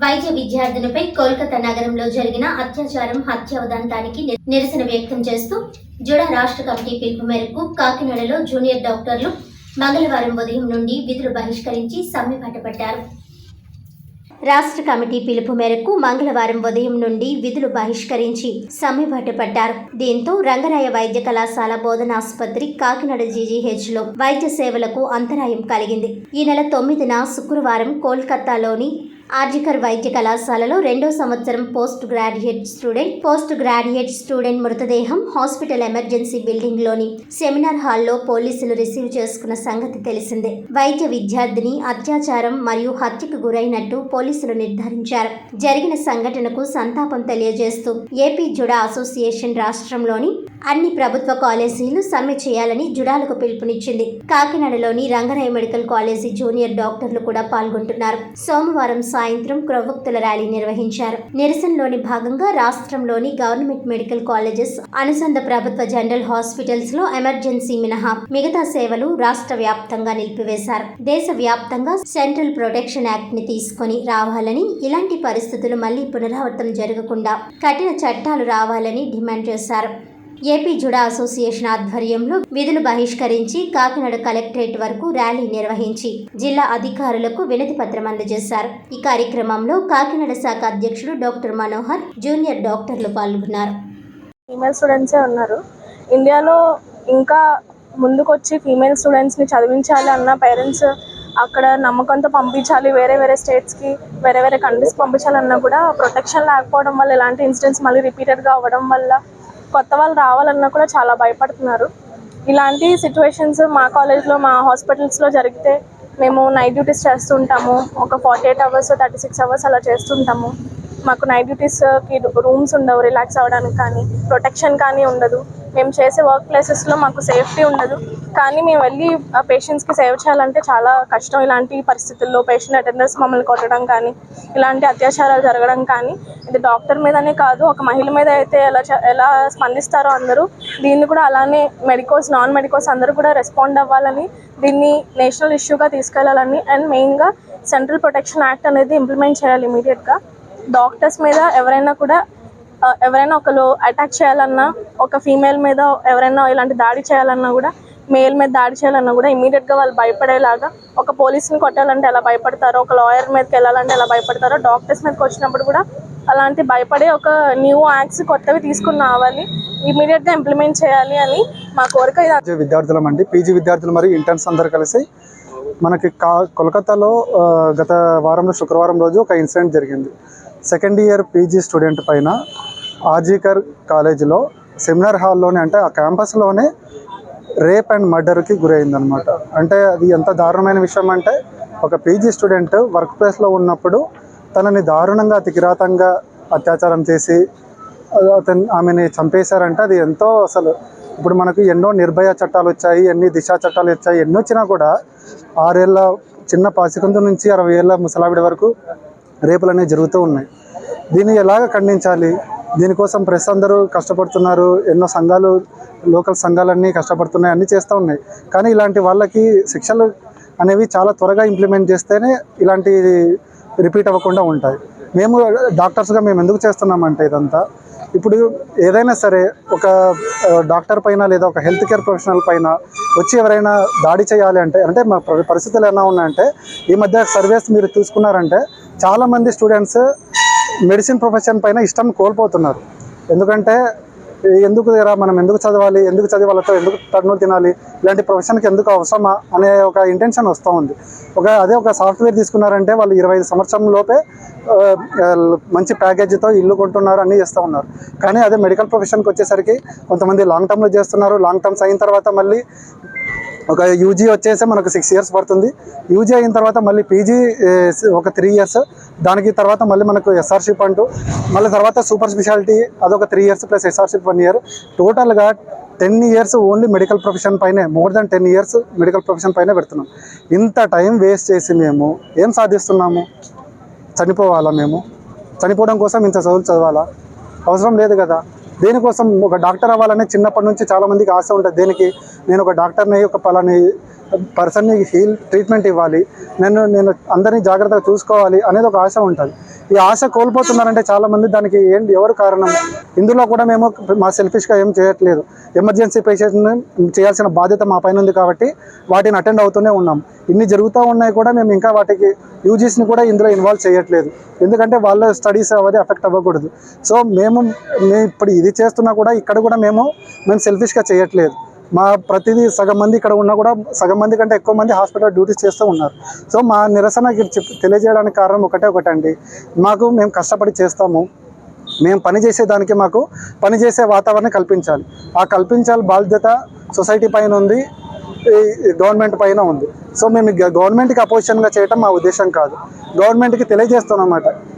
వైద్య విద్యార్థినిపై కోల్కతా నగరంలో జరిగిన అత్యాచారం హత్య ఉదంతానికి నిరసన వ్యక్తం చేస్తూ జుడా రాష్ట్ర కమిటీ పిలుపు మేరకు కాకినాడలో జూనియర్ డాక్టర్లు మంగళవారం ఉదయం నుండి విధులు బహిష్కరించి సమ్మె పట్టబట్టారు రాష్ట్ర కమిటీ పిలుపు మేరకు మంగళవారం ఉదయం నుండి విధులు బహిష్కరించి సమ్మె పట్టబట్టారు దీంతో రంగరాయ వైద్య కళాశాల బోధనాసుపత్రి కాకినాడ జీజీహెచ్లో వైద్య సేవలకు అంతరాయం కలిగింది. ఈ నెల తొమ్మిదిన శుక్రవారం కోల్కతాలోని ఆర్జికర్ వైద్య కళాశాలలో రెండో సంవత్సరం post graduate student. Post graduate student మృతదేహం హాస్పిటల్ ఎమర్జెన్సీ బిల్డింగ్లోని సెమినార్ హాల్లో పోలీసులు రిసీవ్ చేసుకున్న సంగతి తెలిసిందే. వైద్య విద్యార్థిని అత్యాచారం మరియు హత్యకు గురైనట్టు పోలీసులు నిర్ధారించారు. జరిగిన సంఘటనకు సంతాపం తెలియజేస్తూ ఏపీ జుడా అసోసియేషన్ రాష్ట్రంలోని అన్ని ప్రభుత్వ కాలేజీలు సమ్మె చేయాలని జుడాలకు పిలుపునిచ్చింది. కాకినాడలోని రంగరాయ మెడికల్ కాలేజీ జూనియర్ డాక్టర్లు కూడా పాల్గొంటున్నారు. సోమవారం సాయంత్రం ప్రవక్తుల ర్యాలీ నిర్వహించారు. నిరసనలోని భాగంగా రాష్ట్రంలోని గవర్నమెంట్ మెడికల్ కాలేజెస్ అనుసంధ ప్రభుత్వ జనరల్ హాస్పిటల్స్లో ఎమర్జెన్సీ మినహా మిగతా సేవలు రాష్ట్ర వ్యాప్తంగా నిలిపివేశారు. దేశ వ్యాప్తంగా సెంట్రల్ ప్రొటెక్షన్ యాక్ట్ని తీసుకొని రావాలని ఇలాంటి పరిస్థితులు మళ్ళీ పునరావృతం జరగకుండా కఠిన చట్టాలు రావాలని డిమాండ్ చేశారు. ఏపీ జుడా అసోసియేషన్ ఆధ్వర్యంలో విధులు బహిష్కరించి కాకినాడ కలెక్టరేట్ వరకు ర్యాలీ నిర్వహించి జిల్లా అధికారులకు వినతి పత్రం అందజేశారు. ఈ కార్యక్రమంలో కాకినాడ శాఖ అధ్యక్షుడు డాక్టర్ మనోహర్ జూనియర్ డాక్టర్లు పాల్గొన్నారు. ఫీమేల్ స్టూడెంట్సే ఉన్నారు. ఇండియాలో ఇంకా ముందుకొచ్చి ఫీమేల్ స్టూడెంట్స్ని చదివించాలి అన్న పేరెంట్స్ అక్కడ నమ్మకంతో పంపించాలి వేరే వేరే స్టేట్స్కి వేరే వేరే కంట్రీస్కి పంపించాలన్నా కూడా ప్రొటెక్షన్ లేకపోవడం వల్ల ఇలాంటి ఇన్సిడెంట్స్ మళ్ళీ రిపీటెడ్గా అవ్వడం వల్ల కొత్త వాళ్ళు రావాలన్నా కూడా చాలా భయపడుతున్నారు. ఇలాంటి సిచ్యువేషన్స్ మా కాలేజ్లో మా హాస్పిటల్స్లో జరిగితే మేము నైట్ డ్యూటీస్ చేస్తుంటాము. ఒక forty eight hours thirty six hours అలా చేస్తుంటాము. మాకు నైట్ డ్యూటీస్కి రూమ్స్ ఉండవు రిలాక్స్ అవ్వడానికి కానీ ప్రొటెక్షన్ కానీ ఉండదు. మేము చేసే వర్క్ ప్లేసెస్లో మాకు సేఫ్టీ ఉండదు. కానీ మేము వెళ్ళి ఆ పేషెంట్స్కి సేవ్ చేయాలంటే చాలా కష్టం. ఇలాంటి పరిస్థితుల్లో పేషెంట్ అటెండర్స్ మమ్మల్ని కొట్టడం కానీ ఇలాంటి అత్యాచారాలు జరగడం కానీ ఇది డాక్టర్ మీదనే కాదు ఒక మహిళ మీద అయితే ఎలా ఎలా స్పందిస్తారో అందరూ దీన్ని కూడా అలానే మెడికోస్ నాన్ మెడికోస్ అందరూ కూడా రెస్పాండ్ అవ్వాలని దీన్ని నేషనల్ ఇష్యూగా తీసుకెళ్ళాలని అండ్ మెయిన్గా సెంట్రల్ ప్రొటెక్షన్ యాక్ట్ అనేది ఇంప్లిమెంట్ చేయాలి ఇమీడియట్గా డాక్టర్స్ మీద ఎవరైనా కూడా ఎవరైనా ఒకరు అటాక్ చేయాలన్నా ఒక ఫీమేల్ మీద ఎవరైనా ఇలాంటి దాడి చేయాలన్నా కూడా మేల్ మీద దాడి చేయాలన్నా కూడా ఇమీడియట్గా వాళ్ళు భయపడేలాగా ఒక పోలీస్ని కొట్టాలంటే ఎలా భయపడతారో ఒక లాయర్ మీదకి వెళ్ళాలంటే ఎలా భయపడతారో డాక్టర్స్ మీదకి వచ్చినప్పుడు కూడా అలాంటి భయపడే ఒక న్యూ యాక్ట్స్ కొత్తవి తీసుకుని రావాలి ఇమీడియట్గా ఇంప్లిమెంట్ చేయాలి అని మా కోరిక ఇది. విద్యార్థులం అండి. పీజీ విద్యార్థులు మరియు ఇంటర్న్స్ అందరు కలిసి మనకి కా కోల్కతాలో గత వారంలో శుక్రవారం రోజు ఒక ఇన్సిడెంట్ జరిగింది. సెకండ్ ఇయర్ పీజీ స్టూడెంట్ పైన ఆజీకర్ కాలేజీలో సెమినార్ హాల్లోనే అంటే ఆ క్యాంపస్లోనే రేప్ అండ్ మర్డర్కి గురైందనమాట అంటే అది ఎంత దారుణమైన విషయం అంటే ఒక పీజీ స్టూడెంట్ వర్క్ ప్లేస్లో ఉన్నప్పుడు తనని దారుణంగా అతికిరాతంగా అత్యాచారం చేసి అతను ఆమెని చంపేశారంటే అది ఎంతో అసలు ఇప్పుడు మనకు ఎన్నో నిర్భయ చట్టాలు వచ్చాయి ఎన్ని దిశా చట్టాలు వచ్చాయి ఎన్ని వచ్చినా కూడా ఆరేళ్ళ చిన్న పాసికందు నుంచి అరవై ఏళ్ళ ముసలావిడ వరకు రేపులు అనేవి జరుగుతూ ఉన్నాయి. దీన్ని ఎలాగ ఖండించాలి? దీనికోసం ప్రెస్ అందరూ కష్టపడుతున్నారు. ఎన్నో సంఘాలు లోకల్ సంఘాలన్నీ కష్టపడుతున్నాయి. అన్నీ చేస్తూ ఉన్నాయి. కానీ ఇలాంటి వాళ్ళకి శిక్షలు అనేవి చాలా త్వరగా ఇంప్లిమెంట్ చేస్తేనే ఇలాంటి రిపీట్ అవ్వకుండా ఉంటాయి. మేము డాక్టర్స్గా మేము ఎందుకు చేస్తున్నామంటే ఇదంతా? ఇప్పుడు ఏదైనా సరే ఒక డాక్టర్ పైన లేదా ఒక హెల్త్ కేర్ ప్రొఫెషనల్ పైన వచ్చి ఎవరైనా దాడి చేయాలి అంటే అంటే మా పరిస్థితులు ఎలా ఉన్నాయంటే ఈ మధ్య సర్వేస్ మీరు చూసుకున్నారంటే చాలామంది స్టూడెంట్స్ మెడిసిన్ ప్రొఫెషన్ పైన ఇష్టం కోల్పోతున్నారు. ఎందుకంటే ఎందుకు దగ్గర మనం ఎందుకు చదవాలి ఎందుకు చదివాలతో ఎందుకు తన్నులు తినాలి ఇలాంటి ప్రొఫెషన్కి ఎందుకు అవసరమా అనే ఒక ఇంటెన్షన్ వస్తూ ఉంది. ఒక అదే ఒక సాఫ్ట్వేర్ తీసుకున్నారంటే వాళ్ళు ఇరవై ఐదు సంవత్సరం లోపే మంచి ప్యాకేజీతో ఇల్లు కొంటున్నారు అన్నీ చేస్తూ ఉన్నారు. కానీ అదే మెడికల్ ప్రొఫెషన్కి వచ్చేసరికి కొంతమంది లాంగ్ టర్మ్లో చేస్తున్నారు లాంగ్ టర్మ్స్ అయిన తర్వాత మళ్ళీ ఒక యూజీ వచ్చేసి మనకు సిక్స్ ఇయర్స్ పడుతుంది. యూజీ అయిన తర్వాత మళ్ళీ పీజీ ఒక త్రీ ఇయర్స్ దానికి తర్వాత మళ్ళీ మనకు ఎస్ఆర్షిప్ అంటూ మళ్ళీ తర్వాత సూపర్ స్పెషాలిటీ అదొక three years plus SRship one year టోటల్గా ten years only medical profession పైనే more than ten years medical profession పైనే పెడుతున్నాం. ఇంత టైం వేస్ట్ చేసి మేము ఏం సాధిస్తున్నాము? చనిపోవాలా మేము? చనిపోవడం కోసం ఇంత చదువులు చదవాలా? అవసరం లేదు కదా. దేనికోసం ఒక డాక్టర్ అవ్వాలని చిన్నప్పటి నుంచి చాలామందికి ఆశ ఉంటుంది. దేనికి? నేను ఒక డాక్టర్ని ఒక పలాని పర్సన్ని హీల్ ట్రీట్మెంట్ ఇవ్వాలి. నేను నేను అందరినీ జాగ్రత్తగా చూసుకోవాలి అనేది ఒక ఆశ ఉంటుంది. ఈ ఆశ కోల్పోతున్నారంటే చాలామంది దానికి ఏంటి ఎవరు కారణం? ఇందులో కూడా మేము మా సెల్ఫిష్గా ఏం చేయట్లేదు. ఎమర్జెన్సీ పేషెంట్ని చేయాల్సిన బాధ్యత మా పైన ఉంది కాబట్టి వాటిని అటెండ్ అవుతూనే ఉన్నాం. ఇన్ని జరుగుతూ ఉన్నాయి కూడా మేము ఇంకా వాటికి యూజీస్ని కూడా ఇందులో ఇన్వాల్వ్ చేయట్లేదు. ఎందుకంటే వాళ్ళ స్టడీస్ అవన్నీ అఫెక్ట్ అవ్వకూడదు. సో మేము మేము ఇప్పుడు ఇది చేస్తున్నా కూడా ఇక్కడ కూడా మేము మేము సెల్ఫిష్గా చేయట్లేదు. మా ప్రతిదీ సగం మంది ఇక్కడ ఉన్నా కూడా సగం మంది కంటే ఎక్కువ మంది హాస్పిటల్ డ్యూటీస్ చేస్తూ ఉన్నారు. సో మా నిరసన తెలియజేయడానికి కారణం ఒకటే ఒకటండి. మాకు మేము కష్టపడి చేస్తాము. మేము పని చేసేదానికి మాకు పని చేసే వాతావరణం కల్పించాలి. ఆ కల్పించాలి బాధ్యత సొసైటీ పైన ఉంది. ఈ గవర్నమెంట్ పైన ఉంది. సో మేము గవర్నమెంట్కి అపోజిషన్గా చేయటం మా ఉద్దేశం కాదు. గవర్నమెంట్కి తెలియజేస్తాం అన్నమాట.